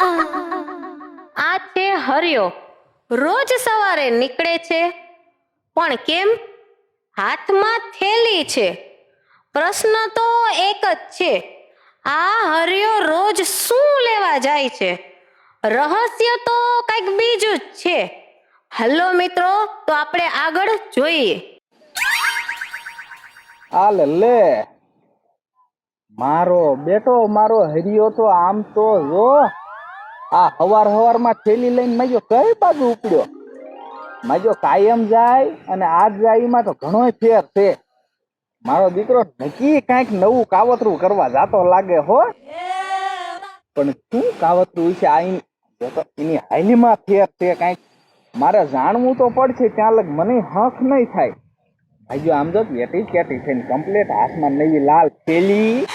આ છે હરિયો. રોજ સવારે નીકળે છે, પણ કેમ? હાથમાં થેલી છે. પ્રશ્ન તો એક જ છે, આ હરિયો રોજ શું લેવા જાય છે? રહસ્ય તો કંઈક બીજું જ છે. હલો મિત્રો, તો આપણે આગળ જોઈએ. આ લે. મારો બેટો, મારો હરિયો તો આમ તો જો. આ હવાર હવારમાં થેલી લઈને માજો કઈ બાજુ ઉપડ્યો? માજો કાયમ જાય અને આજ જાય એમાં તો ઘણોય ફેર છે. મારો દીકરો નક્કી કાંઈક નવું કાવતરું કરવા જાતો લાગે હો. પણ શું કાવતરું છે? આ એની હાલીમાં ફેર છે કાંઈક. મારે જાણવું તો પડશે, ત્યાં લગ મને હક નહીં થાય. ભાઈઓ આમ જો કેટી કેટી થઈને કમ્પ્લીટ હાથમાં નવી લાલ થેલી.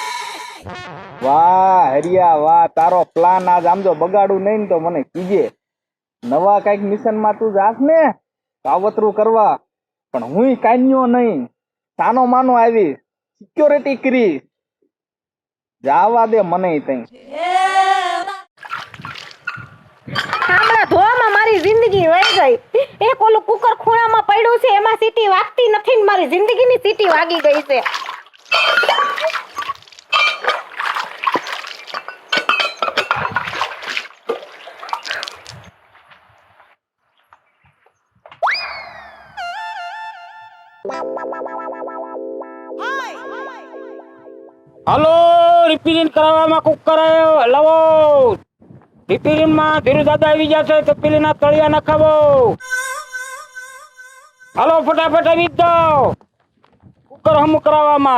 વાહ, હરિયા, વાહ, તારો પ્લાન આજ આમ જો બગાડું નહીં ને તો મને કીજે. નવા કંઈક મિશનમાં તું જાસ ને કાવતરું કરવા. પણ હું કાન્યો નહીં. સાનો માનો આવી. સિક્યોરિટી કરી. જાવા દે મને તઈ. હમણાં ધોવામાં મારી જિંદગી વહી ગઈ. એક ઓલું કુકર ખૂણામાં પડ્યું છે, એમાં સીટી વાગતી નથી ને મારી જિંદગીની સીટી વાગી ગઈ છે. हेलो रिपेरिंग करावा मा कुक करायो लवो रिपेरिंग मा धीरु दादा आवी जासे तो पेली ना तळिया ना खावो हेलो फटाफट आवी दो। कुकर हम करावा मा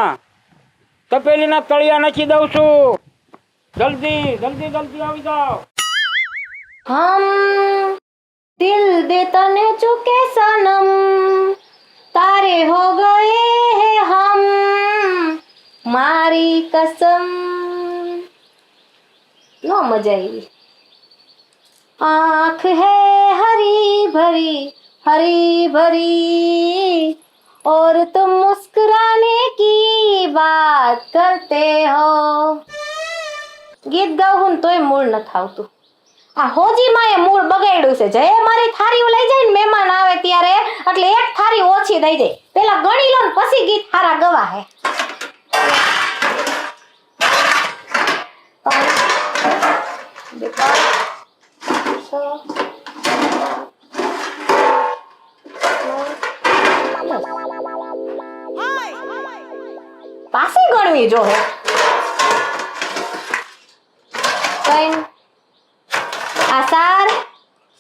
तो पेली ना तळिया ना ची दउसु जल्दी जल्दी जल्दी आवी जाओ। हम दिल देता ने चुके सनम। तारे हो गए हैं हम। मारी कसम। नो मज़ा आई। आँख है हरी भरी हरी भरी, और तुम मुस्कुराने की बात करते हो। गीत गाऊ तो मूल न था तू। આ હોજી માં એ મૂળ બગાડ્યું છે. જય મારી થાળીઓ લઈ જાય ને મહેમાન આવે ત્યારે, એટલે એક થાળી ઓછી દઈ જાય. પેલા ગણી લો ને પછી ગીત હારા ગવા હે. પાછી ગણવી જો હે ત્રણ આ ચાર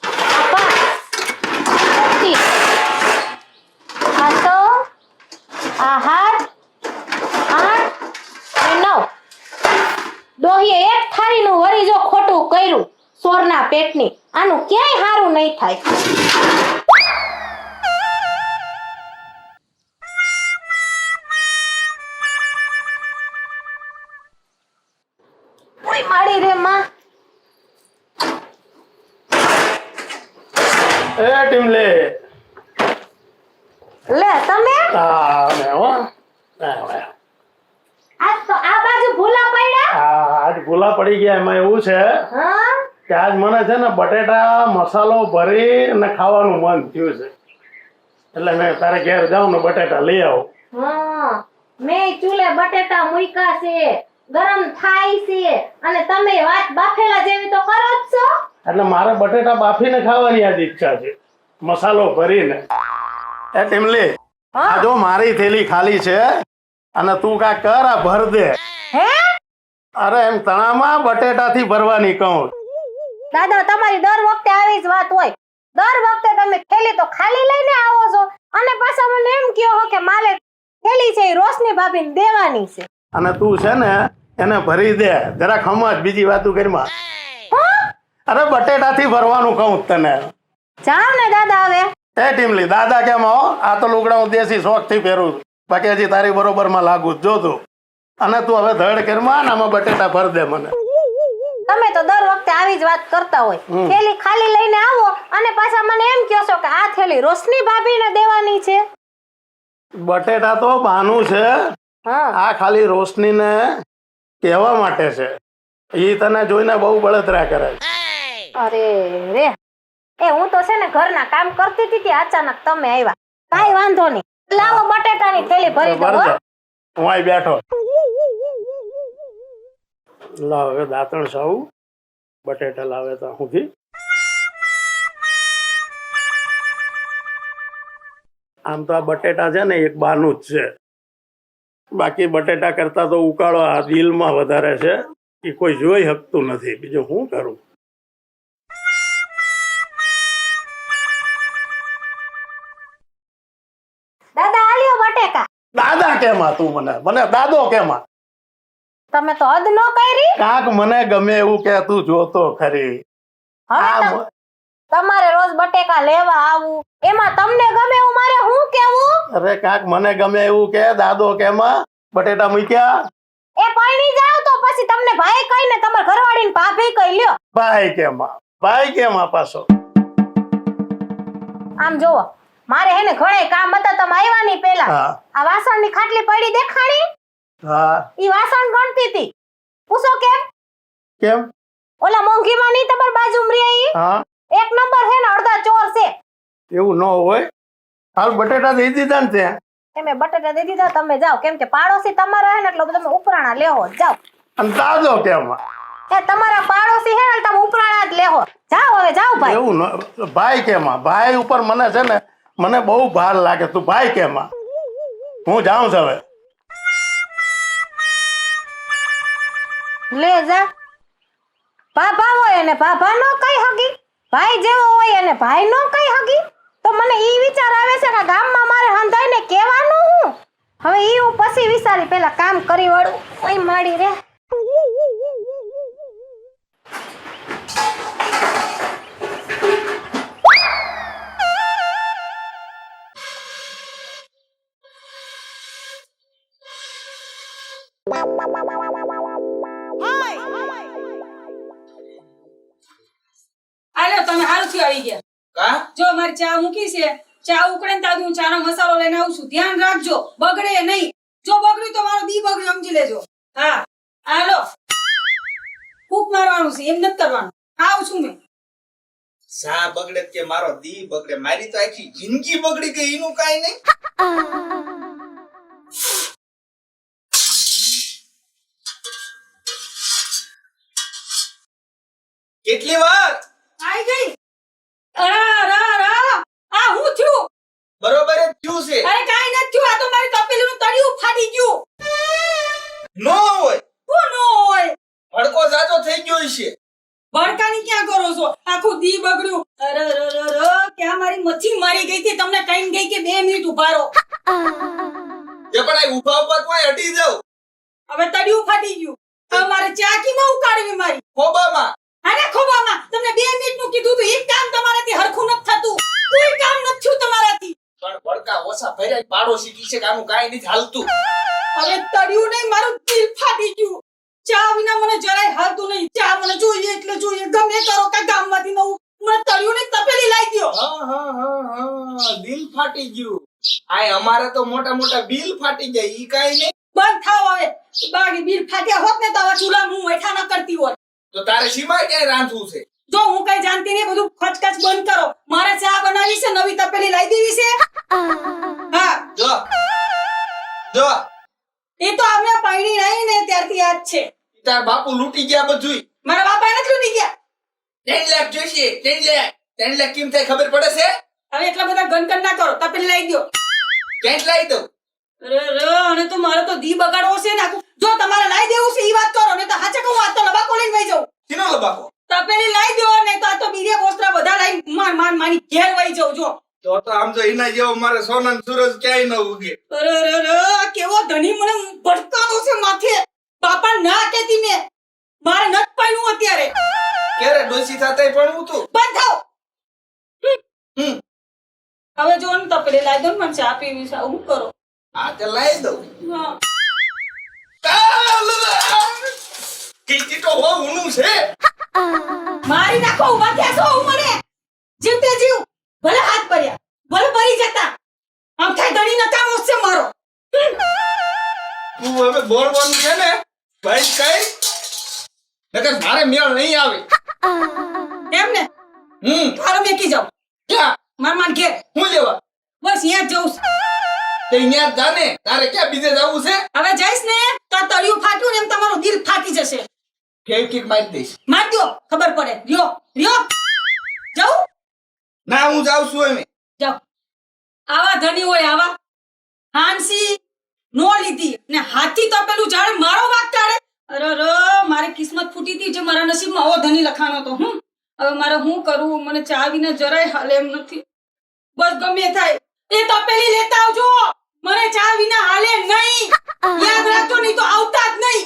આ પાંચ પચીસ આ છ આ સાત આઠ અને નવ દોહીએ એક થાળીનું વળી જો ખોટું કર્યું, સોરના પેટની. આનું ક્યાંય સારું નહીં થાય. એ ટીમલે લે તમે? આ મે હો. આજ તો આ બાજુ ભૂલા પડ્યા? આ આજ ભૂલા પડી ગયા એમાં એવું છે હા? કે આજ મને છે ને બટેટા મસાલો ભરી અને ખાવાનું મન થયું છે. એટલે મેં તારે ઘેર જાઉં ને બટેટા લઈ આવું. હા. મેં ચૂલે બટેટા મૂક્યા છે ગરમ થાય છે અને તમે વાત બાફેલા જેવી તો કરો જ છો. એટલે મારે બટેટા બાફીને ખાવાની આજ ઈચ્છા છે. મસાલો ભરીને. એ ટીમલી આ જો મારી થેલી ખાલી છે અને તું કા કર આ ભર દે. હે? અરે એમ તણામાં બટેટાથી ભરવાની કહું દાદા તમારી દર વખતે આવી જ વાત હોય. દર વખતે તમે થેલી તો ખાલી લઈને આવો છો. અને પાછા મને એમ કહો હો કે માલે થેલી છે એ રોશની ભાભીને દેવાની છે. અને તું છે ને એને ભરી દે. જરાક સમજ બીજી વાતું કરીમાં અરે બટેટાથી ભરવાનું કહું તને. જાવ ને દાદા હવે. એ ટીમલી દાદા કેમ હો? આ તો લુગડા હું દેશી શોખથી પહેરું છું. બાકી હજી તારી બરોબરમાં લાગુ જ જો તું. અને તું હવે ધડ કરીમાં ને આમાં બટેટા ભર દે મને. તમે તો દર વખતે આવી જ વાત કરતા હોય. થેલી ખાલી લઈને આવો અને પાછા મને એમ કહો છો કે આ થેલી રોશની ભાભીને દેવાની છે. બટેટા તો બાનું છે. આ ખાલી રોશનીને કહેવા માટે છે. ઈ તને જોઈને બહુ બળતરા કરે અરે રે. એ હું તો છે ને ઘરના કામ કરતી હતી અચાનક તમે આવ્યા કાઈ વાંધો નહીં. લાવો બટેટાની થેલી ભરી દો હું. અહીં બેઠો. લાવ હવે દાંતણ સાવ. બટેટા લાવે તો હુંથી. આમ તો આ બટેટા છે ને એક બાનું જ છે. બાકી બટેટા કરતા તો ઉકાળો આ દિલમાં વધારે છે એ કોઈ જોઈ શકતું નથી. બીજું શું કરું? દાદા આલ્યો બટેકા. દાદા કેમ તું મને? મને દાદો કેમ તમે તો હદ ન કરી. કાક મને ગમે એવું કે તું જોતો ખરી. હવે તમારે રોજ બટેકા લેવા આવું. એમાં તમને ગમે એવું મારે હું કેવું? અરે કાક મને ગમે એવું કે દાદો કેમાં બટેટા મૂક્યા? એ પાણી જાવ તો પછી તમને ભાઈ કહીને તમાર ઘરવાળીને ભાભી કહી લ્યો. ભાઈ કેમાં ભાઈ કેમાં પાછો? આમ જોવો. મારે હે ને ઘણે કામ હતા તમે આવ્યા નહીં પેલા. હા. આ વાસણની ખાટલી પડી દેખાણી? હા. ઈ વાસણ ગણતી હતી પૂછો કેમ? કેમ? ઓલા મોંઘીમાં નહીં તમાર બાજુમાં રે ઈ? હા. એક નંબર હે ને અડધા ચોર છે. એવું ન હોય. હાલ બટેટા દઈ દીધા ને ત્યાં તમે બટેટા દઈ દીધા તમે જાઓ. કેમ કે પાડોશી તમારા હે ને એટલે તમે ઉપરાણા લેહો. જાઓ. અને તાજો કેમ? એ તમારા પાડોશી હે ને એટલે તમે ઉપરાણા જ લેહો. જાઓ હવે જાઓ ભાઈ. એવું ન ભાઈ કેમાં? ભાઈ ઉપર મને છે ને મને બહુ ભાર લાગે તું ભાઈ કેમાં હું જાઉં છું હવે. લે જા. પાપા હોય એને પાપા નો કઈ હગી. ભાઈ જેવો હોય એને ભાઈ નો કઈ હગી. તો મને ઈ વિચાર આવે છે કે ગામમાં મારે હંધાઈને કહેવાનું હું. હવે ઈ હું પછી વિચારી પેલા કામ કરી વાળું. ઓય માડી રે. આલ્યો તમે હારું થયું આવી ગયા. કા? જો મારે ચા મૂકી છે ચા ઉકળે ને તાદી હું ચાનો મસાલો લઈને આવું છું. ધ્યાન રાખજો બગડે નહીં. જો બગડ્યું તો મારો દી બગડ્યું સમજી લેજો. હા હાલો. ફૂક મારવાનું છે એમ નથી કરવાનું. આવું છું મેં. સા બગડે કે મારો દી બગડે. મારી તો આખી જિંદગી બગડી ગઈ એનું કાઈ નહીં. કેટલી વાર? આઈ ગઈ? અરા અરા અરા આ હું થયું બરોબર જ થયું છે. અરે કાઈ નથી થયું. આ તો મારી તપેલીનું તળિયું ફાટી ગયું. નો હોય. હું નો હોય? ભડકો જાજો થઈ ગયો છે ભડકાની ક્યાં કરો છો? આખું દી બગડ્યું. અરે અરે અરે અરે, ક્યાં મારી મચ્છી મારી ગઈ હતી? તમને કઈ ગઈ કે બે મિનિટ ઊભા રહો. જે પણ આ ઊભા ઊભા કોઈ હટી જાવ હવે તળિયું ફાટી ગયું. હવે મારે ચાકીમાં ઉકાળવી મારી. ખોબામાં. અરે ખોબામાં તમને બે મિનિટનું કીધું હતું એક કામ તમારાથી હરખું નથી થતું. કોઈ કામ નથી થયું તમારાથી. પણ વડકા ઓછા ભર્યા પાડોશી કી છે કે આનું કાઈ નથી હાલતું. અરે તળિયું નહીં મારું દિલ ફાટી ગયું. ચા વિના મને જરાય હાલતું નહીં. ચા મને જોઈએ એટલે જોઈએ. ગમે કરો કે ગામમાંથી નવું. મને તળિયું ને તપેલી લાવી દ્યો. હા હા હા હા દિલ ફાટી ગયું. આય અમારે તો મોટા મોટા બિલ ફાટી જાય ઈ કાઈ નહીં. બંધ થાવ હવે. બાકી બિલ ફાટ્યા હોત ને તો ચૂલા હું હેઠા ન કરતી હોત. તો તારે સીમાય ક્યાંય રાંધવું છે? જો હું કઈ જાણતી નહીં બધું ખચખચ બંધ કરો. મારે ચા બનાવી છે નવી તપેલી લાવી દેવી છે. હા. જો. જો. એ તો અમે પાણી નહીં ને ત્યારથી યાદ છે. તાર બાપુ લૂટી ગયા બધું મારા બાપા નથી લૂટી ગયા? ત્રણ લાખ જોઈશે ત્રણ લાખ. ત્રણ લાખ કેમ થાય ખબર પડે છે? હવે એટલા બધા ગનકન ના કરો તપેલી લાવી દો. ક્યાંક લાવી દો અરે રે અને તો મારે તો દી બગાડવો છે ને આખું. જો તમારે લાવી દેવું છે ઈ વાત કરો ને તો હાચે કહું આ તો લબાકો લઈને વઈ જાઉં. કેનો લબાકો? તપેલી લાવી દો ને તો આ તો બીજે બોસ્ત્રા બધા લઈ માર માર મારી ઘેર વઈ જાઉં જો. તો તો આમ જો એના જેવો મારે સોનન સૂરજ ક્યાંય ન ઉગે. અરે અરે અરે કેવો ધણી મને ભટકાનો છે માથે. બાપા ના કેતી મેં. મારે નત પાયું અત્યારે. કેરે ડોસી સાથે પણ તું? બંધ થાવ. હવે જો ને તપેલી લાવી દો ને મને ચા પીવી છે હું કરો. આ તે લાવી દઉં. હા કીધી તો હો ઉનું છે? મારી નાખો ઊભા થયા છો હું મને જીવતે જીવ ભલે હાથ પર્યા ભલે ભરી જતા. આમ થાય ગણી નકામો છે મારો. તું હવે બોલવાનું છે ને ભાઈ કઈ? નકર મારે મેળ નહીં આવે. એમ હમ. તારો મેકી જાઉં. ક્યાં માર માર ઘેર. હું લેવા? બસ અહીંયા જઉં છું. તે અહીંયા જ જાને તારે ક્યાં બીજે જવું છે? હવે જઈશ ને તો આ તળિયું ફાટ્યું ને એમ તમારું દિલ ફાટી જશે ફેવકીક મારી દઈશ. માર દો ખબર પડે. લ્યો લ્યો જાઉં? ના હું જાઉં છું એમ જાઓ આવા ધણી હોય આવા હાંસી નો લીધી. ને હાથી તો પેલું ઝાડ મારો વાગ તારે અરે અરે મારી કિસ્મત ફૂટી હતી જે મારા નસીબમાં આવો ધણી લખાણો તો હું હવે મારે શું કરવું મને ચા વિના જરાય હાલે એમ નથી. બસ ગમે થાય. એ તપેલી લેતા આવજો. મને ચા વિના હાલે નહીં. યાદ રાખજો નહીં તો આવતા જ નહીં.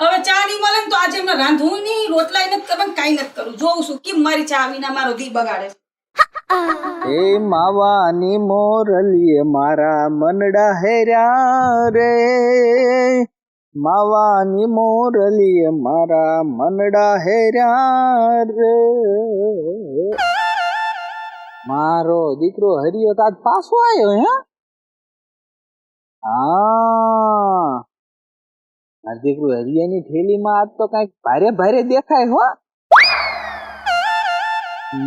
હવે ચા નહીં મળે ને તો આજે એમને રાંધવું નહીં, રોટલા નથી કરવાનું કાંઈ નથી કરું જોઉં છું, કેમ મારી ચા વિના મારો દી બગાડે એ માવાની મોરલીએ મારા મનડા હેર્યા રે. માવાની મોરલીએ મારા મનડા હેર્યા રે. મારો દીકરો હરિયો તાજ પાછો આવ્યો હે? હા. દીકરો હરિયાની થેલીમાં આજ તો કંઈક ભારે ભારે દેખાય હો.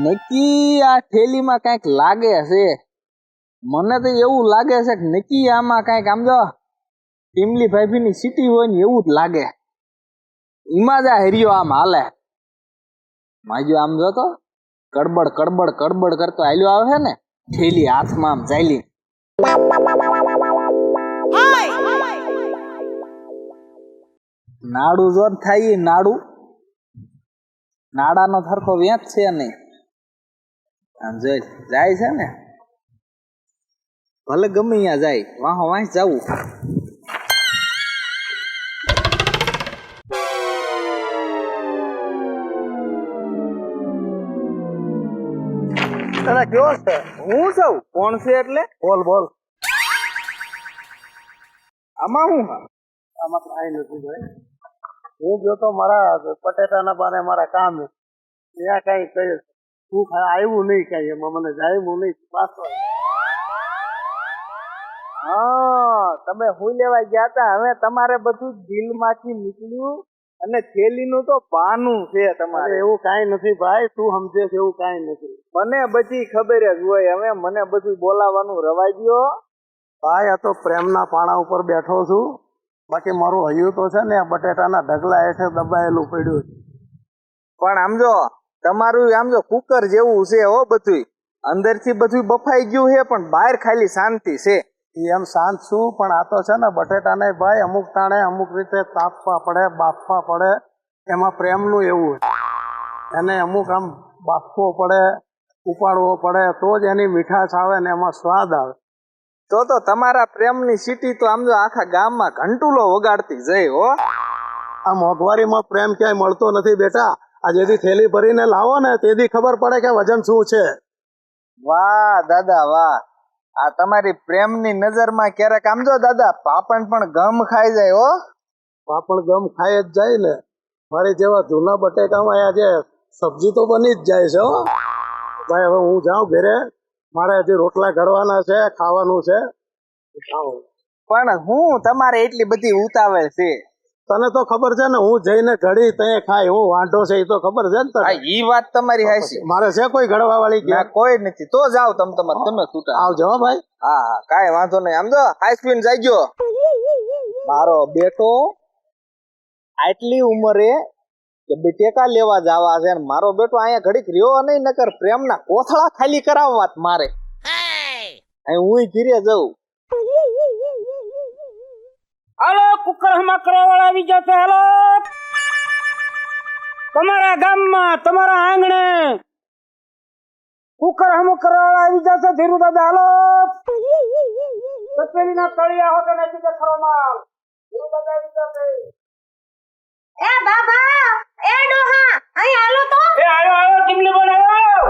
નક્કી આ થેલીમાં કંઈક લાગે છે. મને તો એવું લાગે છે કે નક્કી આમાં કંઈક આમ ટીમલી ભાભીની સિટી હોય ને એવું જ લાગે. એમાં જ આ હેરિયો આમ હાલે. માજો આમ જો તો કડબડ કડબડ કડબડ કરતો હાલ્યો આવે છે ને, થેલી હાથમાં આમ ચાલી. નાડું જો થાય નાડું નાડાનો સરખો વેચ છે નહીં. આમ જોઈ જાય છે ને? ભલે ગમે ત્યાં જાય વાહો વાંચ જવું. તને કેવો છે? હું સૌ કોણ છે એટલે? બોલ બોલ. આમાં હું આમાં કાંઈ નથી ભાઈ. હું ગયો તો મારા પટેટાના બારે મારા કામ. ત્યાં કઈ કહ્યું તું આવ્યું નહીં કઈ એમાં મને જાયું નહીં પાછો. હા તમે હું લેવા ગયા તા હવે તમારે બધું દિલમાંથી નીકળ્યું અને થેલીનું તો પાનું છે તમારે. એવું કાંઈ નથી ભાઈ તું સમજે છે એવું કાંઈ નથી. મને બધી ખબર જ હોય. હવે મને બધું બોલાવાનું રવાઈ ગયો ભાઈ આ તો પ્રેમના પાણા ઉપર બેઠો છું. બાકી મારું હૈયું તો છે ને બટેટાના ઢગલા હેઠે દબાયેલું પડ્યું છે. પણ આમ જો તમારું આમ જો કુકર જેવું છે હો બધું અંદરથી બધું બફાઈ ગયું છે પણ બહાર ખાલી શાંતિ છે. એમ શાંત છું પણ આ તો છે ને બટેટાને ભાઈ અમુક ટાણે અમુક રીતે તાપવા પડે બાફવા પડે. એમાં પ્રેમનું એવું એને અમુક આમ બાફવો પડે ઉપાડવો પડે તો જ એની મીઠાશ આવે ને એમાં સ્વાદ આવે. તો તો તમારા પ્રેમની સીટી તો આમ જો આખા ગામમાં ઘંટુલો વગાડતી જઈ હો. આ મોંઘવારીમાં પ્રેમ ક્યાંય મળતો નથી બેટા. આ જેથી થેલી ભરીને લાવો ને તેથી ખબર પડે કે વજન શું છે. વાહ દાદા વાહ. આ તમારી પ્રેમની નજરમાં ક્યારેક આમ જો દાદા પાપણ પણ ગમ ખાઈ જાય હો. પાપણ ગમ ખાઈ જ જાય ને. મારી જેવા જૂના બટેકામાં આજે સબ્જી તો બની જ જાય છે હો. ભાઈ હવે હું જાઉં ઘરે. મારે હજી રોટલા ઘડવાના છે ખાવાનું છે. પણ હું તમારે એટલી બધી ઉતાવળ છે. તને તો ખબર છે ને હું જઈને ઘડી તય ખાય હું વાંઢો છે એ તો ખબર છે ને તને? ઈ વાત તમારી હાસી મારે છે કોઈ ઘડવા વાળી ના કોઈ નથી. તો જાઓ તમ તમારે તમે છૂટા. આવજો હો ભાઈ. હા હા કાંઈ વાંધો નહીં. આમ જો આઈસ્ક્રીમ જાયજો મારો બેટો આટલી ઉંમરે કે બે ટેકા લેવા જવા છે ને મારો બેટો અહીંયા ઘડીક રહ્યો નહીં નકર પ્રેમના કોથળા ખાલી કરાવવા મારે. અહીં હું ઘીરે જઉં. હાલો કુકર કરવા વાળા આવી ગયા છે હાલો. તમારા ગામમાં તમારા આંગણે કુકર હમ કરવા વાળા આવી ગયા છે ધીરુ દાદા હાલો. તપેલીના તળિયા હોતે નથી દેખાડો માલ ધીરુ દાદા આવી ગયા છે. એ બાબા! એ ડોહા અહીં આલો તો. એ આયો આયો ટીમલી બોલ આયો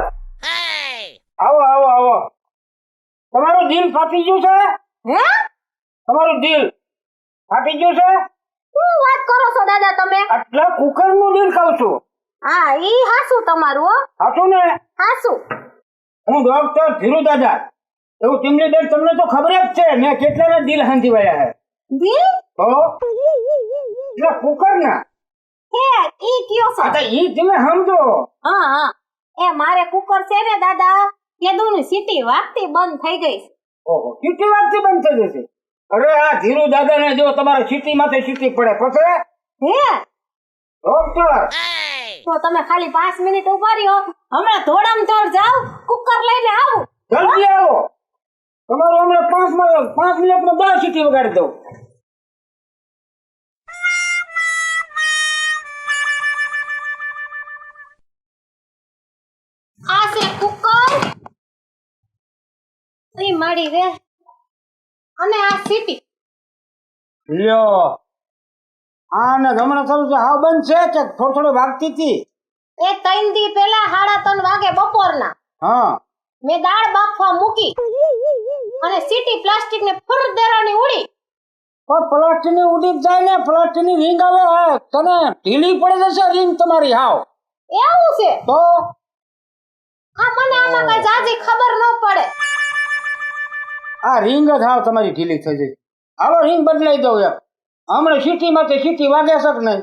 આવો આવો આવો. તમારું દિલ ફાટી ગયું છે? હે? તમારું દિલ ફાટી ગયું છે? શું વાત કરો છો દાદા તમે? આટલા કુકરનું દિલ ખાવ છું. હા ઈ હાસું તમારું હો. હાસું ને? હાસુ. હું ડોક્ટર ધીરુ દાદા. એવું ટીમલી બેન તમને તો ખબર જ છે મેં કેટલાના દિલ હાંધી વાળ્યા હે દિલ? એટલે કુકર ના હે ઈ કયો છો? આ તો ઈ તમે સમજો. હા હા. એ મારે કુકર છે ને દાદા કેદુની સીટી વાગતી બંધ થઈ ગઈ ઓહો કેટલી વાતથી બંધ થઈ જશે. અરે આ ધીરુ દાદાને જો તમારે સીટી માથે સીટી પડે પછી હે? ડોક્ટર. તો તમે ખાલી પાંચ મિનિટ ઊભા રહ્યો. હમણાં ધોળામ ધોળ જાવ કુકર લઈને આવું. જલ્દી આવો. તમારું હમણાં પાંચમાં પાંચ મિનિટમાં દસ સીટી વગાડી દઉં. ઈ મળી રે. અને આ સીટી લ્યો. આ ને હમણાં થયું છે હાવ બંધ છે કે થોડું થોડું વાગતી હતી? એ ત્રણ દી પેલા સાડા ત્રણ વાગે બપોરના હા. મેં દાળ બાફવા મૂકી અને સીટી પ્લાસ્ટિક ને ફુર દેરાની ઉડી. પણ પ્લાસ્ટિકની ઉડી જાય ને પ્લાસ્ટિકની રીંગ આવે તને ઢીલી પડી જશે રીંગ તમારી હાવ. એવું છે? તો? આ મને આમાં કઈ જાજી ખબર ન પડે. આ રીંગ જ હાવ તમારી ઢીલી થઈ જઈ હાલો રીંગ બદલાઈ દઉં એમ. હમણાં સીટી માં સીટી વાગે છે નહીં?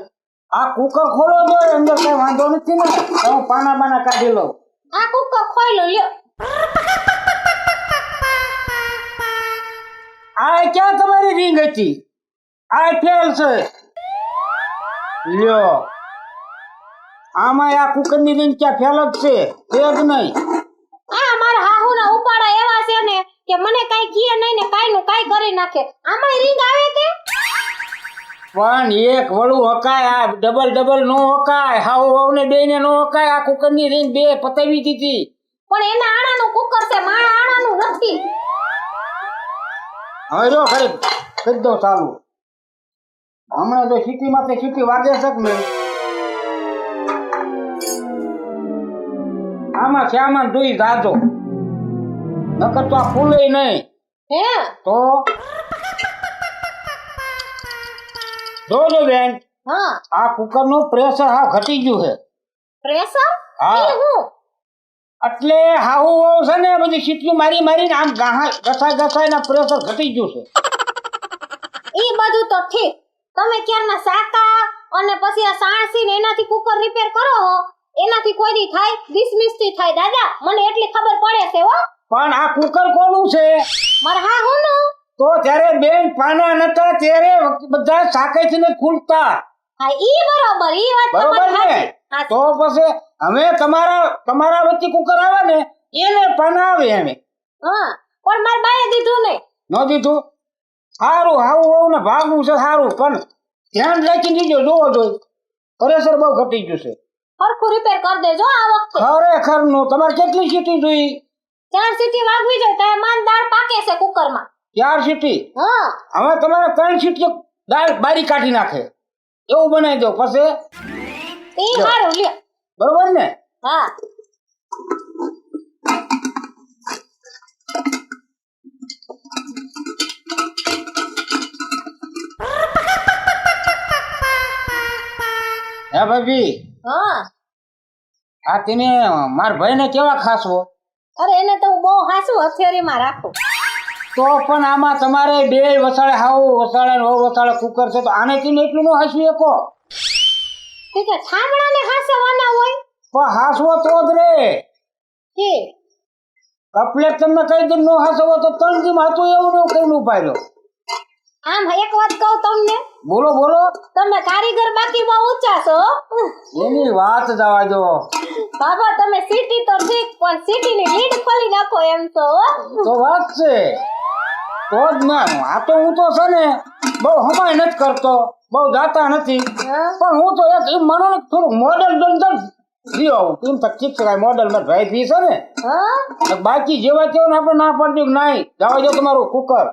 આ કુકર ખોલો દો અંદર કઈ વાંધો નથી ને. હું પાના બાના કાઢી લઉં. આ કુકર ખોઈલો લ્યો. આ ક્યાં તમારી રીંગ હતી? આ ફેલ છે. લ્યો. આમાં આ કુકરની રિંગ ક્યાં ફેલ જ છે? તે જ નહીં આ મારા હાહુના ઉપાડા એવા છે ને કે મને કાઈ કીએ નહીં ને કાઈ નું કાઈ કરી નાખે. આમાં રીંગ આવે કે? પણ એક વળું હકાય આ ડબલ ડબલ નો હકાય હાવ હાવ ને બે ને નો હકાય આ કુકરની રીંગ બે પતાવી દીધી. પણ એના આણાનું કુકર છે મારા આણાનું નથી. હવે જો ખરી કરી દો ચાલુ. હમણાં તો સીટી માં સીટી વાગે છે ને આમાં શ્યામાં જોઈ જાજો. નકર તો આ ફૂલે નહીં. હે? તો? જોજો બેન હા. આ કુકરનું પ્રેશર હા ઘટી ગયું છે. પ્રેશર? હા. હું? એટલે હાહુ છે ને બધી સીટીઓ મારી મારીને આમ ગાહા ઘસાય ઘસાય ના પ્રેશર ઘટી ગયું છે. એ બધું તો ઠીક. તમે ક્યારના સાકા અને પછી આ સાણસી ને એનાથી કુકર રિપેર કરો હો. એનાથી કોઈ દી થાય ડિસમિસથી થાય. દાદા મને એટલી ખબર પડે છે હો. પણ આ કુકર કોનું છે? મારા હા હું તો ત્યારે બેન પાના નતા ત્યારે બધા સાકેથી ને ખુલતા. હા ઈ બરોબર ઈ વાત બરોબર ને? તો પછી હવે તમારા તમારા વચ્ચે કુકર આવે ને એને પાના આવે એમે હા પણ માર બાએ દીધું નહીં ન દીધું? સારું આવું આવું ને ભાગવું છે સારું પણ ધ્યાન રાખી દીજો જોવો જોઈ. પ્રેશર બહુ ઘટી ગયું છે. હરખું રિપેર કરી દેજો આ વખતે. ખરેખરનું તમારે કેટલી સીટી જોઈ? ચાર સીટી વાગવી જોઈએ તો માન દાળ પાકે છે કુકરમાં. ચાર સીટી? હા. હવે તમારે ત્રણ સીટી દાળ બારી કાઢી નાખે. એવું બનાવી દો. પછી? એ સારું લ્યો. બરોબર ને? હા. હે ભાભી? હા. આ તેને માર ભાઈને કેવા ખાસો અરે એને તો હું બહુ હાસું હથિયારીમાં રાખું. તો પણ આમાં તમારે બે વસાડે હાવ વસાડે નો વસાડે કુકર છે તો આને તીને એટલું નો હાસવી શકો? ઠીક છે ઠામડાને હાસવાના હોય? પણ હાસવો તો જ રે. કે? કપલેટ તમને કહી દઉં નો હાસવો તો ત્રણ દી હતું એવું નો કઈ રહ્યો આમ એક વાત કહું તમને? બોલો બોલો. તમે કારીગર બાકી બહુ ઊંચા છો એની વાત જવા દો બાબા તમે સિટી તો ઠીક પણ સિટી ની લીડ ખોલી નાખો એમ તો તો વાત છે. તો જ ના આ તો હું તો છે ને બહુ હમાય નથી કરતો બહુ જાતા નથી. પણ હું તો એક માનો થોડું મોડલ બંધન લ્યો તું એમ તો ઠીક છે મોડલમાં ભાઈ ફી છે ને? બાકી જેવા તેવા આપણે ના પડતી નહીં. જવા દો તમારું કુકર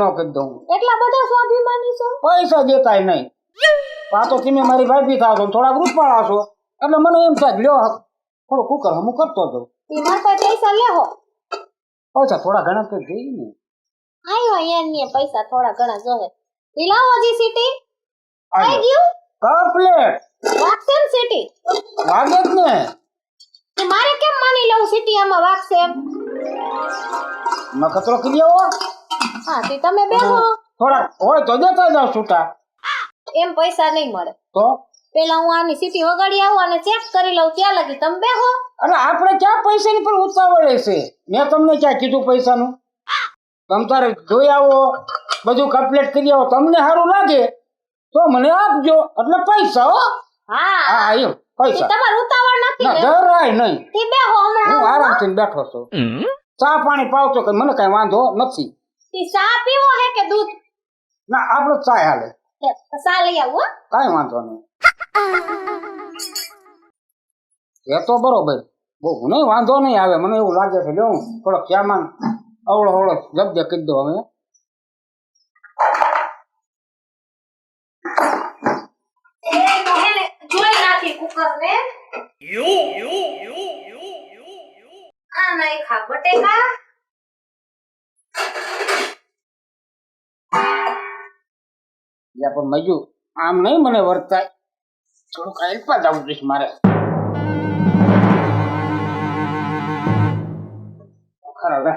ન કરી દઉં. એટલા બધા સ્વાભિમાની છો? પૈસા દેતાય નહીં. આ તમે મારી ભાઈ થાવ છો થોડાક રૂપાળા છો. એટલે મને એમ થાય લ્યો થોડું કુકર હું કરતો હતો ઈ મારા પાસે પૈસા લેહો. પૈસા થોડા ઘણા તો જઈ ને. આયો અહીંયા પૈસા થોડા ઘણા જોહે લાવો જી સિટી આજો. ગયું? કપલેટ વાગશે ને વાગે જ ને. મારે કેમ માની લઉં? સીટી આમાં વાગશે એમ. આવો હા તે તમે બેહો. થોડા હોય તો દેતા જાવ છૂટા. એમ પૈસા નહીં મળે. તો? પેલા હું આની સીટી વગાડી આવું અને ચેક કરી લઉં ત્યાં લગી. તમે બેહો. અરે આપણે ક્યાં પૈસાની પણ ઉતાવળ છે મેં તમને ક્યાં કીધું પૈસાનું? તમ તારે જોઈ આવો. બધું કમ્પ્લીટ કરી આવો. તમને સારું લાગે તો મને આપજો. એટલે પૈસા હો. હા. હા આવ્યો પૈસા. તમારે નથી ના જરાય નહીં. ઈ બેહો હમણાં. હું આરામથી બેઠો છું. ચા પાણી પાવતો કે મને કઈ વાંધો નથી. ઈ ચા પીવો હે કે દૂધ? ના આપણો ચા હાલે. ચા લઈ આવું હો. વાંધો નહીં. એ તો બરોબર. બહુ નહીં વાંધો નહીં આવે. મને એવું લાગે છે લ્યો થોડોક ક્યાં અવળો અવળો જબ્દ કરી દો હવે એ તો હે ને જોઈ નાખી કુકર ને આ નાખ્યા બટેકા યા પણ મજુ આમ નહીં મને વર્તાય થોડુંક હેલ્પા જવું જોઈએ મારે ખરા રે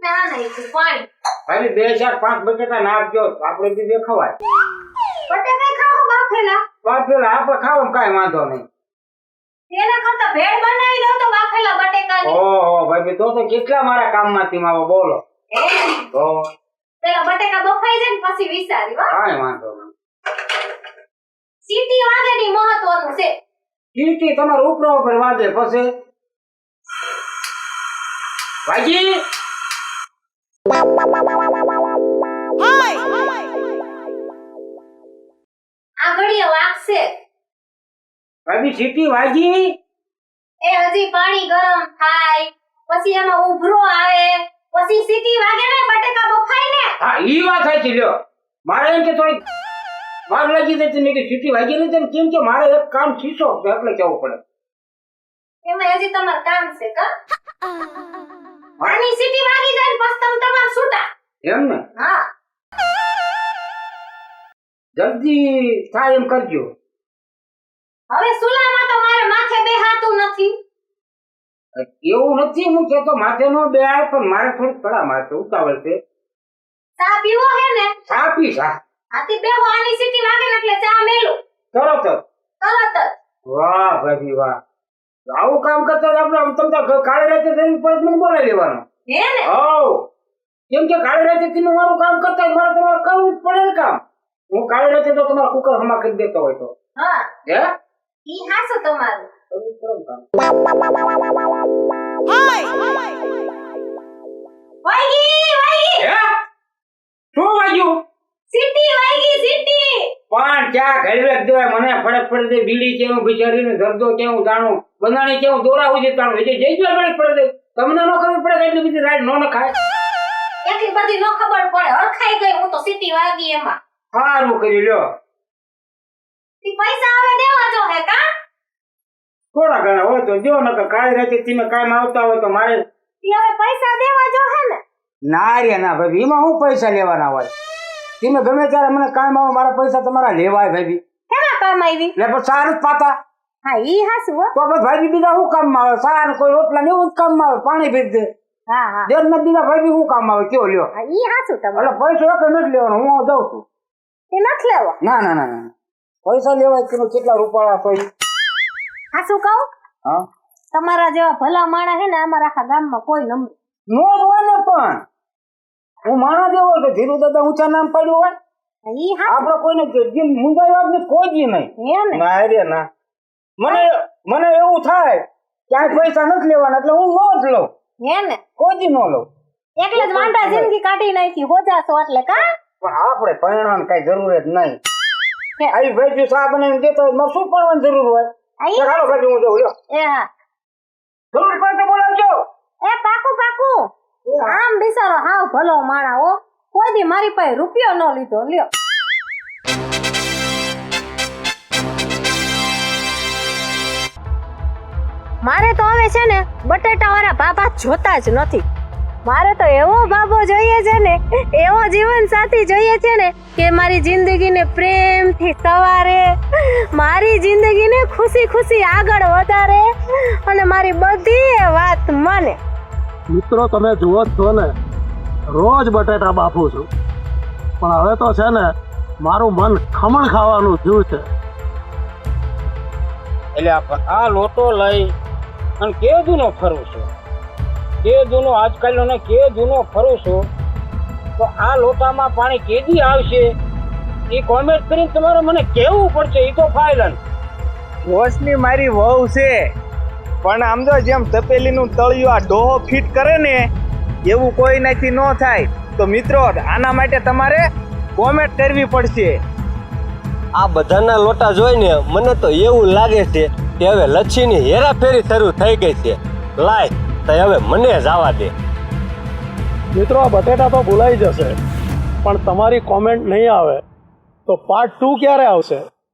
ને આ નાખ્યું પાણી ભાઈ બે ચાર પાંચ બટેટા નાખજો આપણે બી દેખાવાય બટેકા ખાઓ બાફેલા બાફેલા આપણે ખાવ કાંઈ વાંધો નહીં. એના કરતા ભેળ બનાવી દો તો બાફેલા બટેકાની. ઓહો ભાઈ તો તો કેટલા મારા કામમાંથી માવો બોલો. હે? તો? પેલા બટેકા બફાઈ જાય ને પછી વિચારી વા કાંઈ વાંધો નહીં. સીટી વાગે ની મહત્વનું છે. સીટી તમારો ઉપરો ઉપર વાગે પછી? ભાઈજી ભાભી સીટી વાગી? એ હજી પાણી ગરમ થાય. પછી એમાં ઉભરો આવે. પછી સીટી વાગે ને બટેકા બફાય ને. હા ઈ વાત સાચી લ્યો. મારે એમ કે થોડી વાર લાગી જતી ને કે સીટી વાગી નહીં તેમ કેમ કે મારે એક કામ શીશો છે એટલે કેવું પડે? એમાં હજી તમારું કામ છે કા? પાણી સીટી વાગી જાય પછી તમે તમાર છૂટા એમ ને? હા. જલ્દી થાય એમ કરજો. હવે સુલામાં તો મારે માથે બેહાતું નથી. એવું નથી હું તો માથે નો બે પણ મારે થોડીક કડા માથે ઉતાવળ છે. ચા પીવો હે ને? ચા પી ચા આથી બેહો આની સીટી વાગે ને એટલે ચા મેલું. તરત જ. તરત જ. વાહ ભાભી વાહ. આવું કામ કરતા આપણે આમ તમને કાળે રાતે જઈને પરત મને બોલાવી લેવાનો. હે ને? હવ. કેમ કે કાળે રાતે તમે મારું કામ કરતા હોય, મારે તમારે કરવું જ પડે કામ. હું કાળે રાતે તો તમારા કુકર હમા કરી દેતો હોય તો. હા. હે? ઈ હાસુ તમારું. કરવું પડે વાગી વાગી. હે? શું વાગ્યું? સીટી વાગી સીટી. પણ ક્યાં ઘરવેક દેવાય મને ફરક પડે બીડી કેવું બિચારીને ધરદો કેવું જાણું બંધાણી કેવું દોરા ઉજે તાણું. જે જઈ ફરક પડે તમને ન ખબર પડે એટલે બીજી બધી રાઈડ ન નખાય? એટલી બધી નો ખબર પડે. હરખાઈ ગઈ. હું તો સીટી વાગી એમાં. સારું કર્યું લ્યો. ઈ પૈસા હવે દેવા જો હે કા? થોડા ઘણા હોય તો જો નકર કાળી રાતે તમે કામ આવતા હોય તો મારે. હવે પૈસા દેવા જો હે ને. ના રે ના ભાઈ એમાં હું પૈસા લેવાના હોય? તમે ગમે ત્યારે મને કામ આવો મારા પૈસા તમારા લેવાય ભાઈ કેના કામ આવી લે પણ સારું પાતા. હા ઈ હાસુ હો. તો બસ ભાઈ બીજા શું કામમાં આવે? સારું કોઈ રોટલા ને એવું કામ આવે? પાણી ભરી દે. હા હા. દેર ને બીજા ભાઈ શું કામ આવે? કયો લ્યો. હા ઈ હાસુ તમારું. એટલે પૈસો એક નથી લેવાનો હું દઉં છું. એ નથી લેવો? ના ના ના ના. પૈસા લેવાય કે કેટલા રૂપાળા કોઈ હા શું કહું? હા? તમારા જેવા ભલા માણા હે ને અમારા આખા ગામમાં કોઈ નમ નો ને પણ. હું માણા જેવો તો ધીરુ દાદા ઊંચા નામ પડ્યું હોય. આપણે કોઈને જે મુંજાઈ વાત ને કોઈ જી નહીં ને. ના રે ના. મને મને એવું થાય ક્યાંય પૈસા નથી લેવાના એટલે હું નો જ લઉં. હે ને. કોઈ જી નો લઉં. એટલે જ વાંઢા જિંદગી કાઢી નાખી હોજાસો એટલે કા? પણ આપણે પરિણામ કઈ જરૂર જ નહીં. આવી ચા બનાવીને દેતો હોય મારે શું કરવાની જરૂર હોય? ચાલો ભાઈ હું જાઉં એ હા. જરૂર પડે તો બોલાવજો. એ પાકું પાકું. આમ બિચારો હાવ ભલો માણા હો. કોઈ દી મારી પાસે રૂપિયો ન લીધો લ્યો. મારે તો હવે છે ને બટેટા વાળા બાબા જોતા જ નથી. મારે તો એવો બાબો જોઈએ છે ને એવો જીવન સાથી જોઈએ છે ને કે મારી જિંદગીને પ્રેમથી સવારે મારી જિંદગીને ખુશી ખુશી આગળ વધારે અને મારી બધી વાત મને. મિત્રો તમે જુઓ છો ને રોજ બટેટા બાફું છું. પણ હવે તો છે ને મારું મન ખમણ ખાવાનું થયું છે. એટલે આ- આ લોટો લઈ અને કે જૂનો ફરું છું. કે જૂનો આજકાલનો ને કે જૂનો ફરું છું? તો આ લોટામાં પાણી કેદી આવશે? એ કોમેન્ટ કરીને તમારે મને કહેવું પડશે એ તો ફાઇલન રોશની મારી વહુ છે. પણ આમ તો જેમ તપેલીનું તળિયું આ ડોહો ફિટ કરે ને એવું કોઈ નથી ન થાય. તો મિત્રો આના માટે તમારે કોમેન્ટ કરવી પડશે. આ બધાના લોટા જોઈને મને તો એવું લાગે છે કે હવે લચ્છીની હેરાફેરી શરૂ થઈ ગઈ છે. લાય. તો હવે મને જવા દે. મિત્રો, આ બટેટા તો ભૂલાઈ જશે, પણ તમારી કોમેન્ટ નહીં આવે, તો પાર્ટ ટુ ક્યારે આવશે?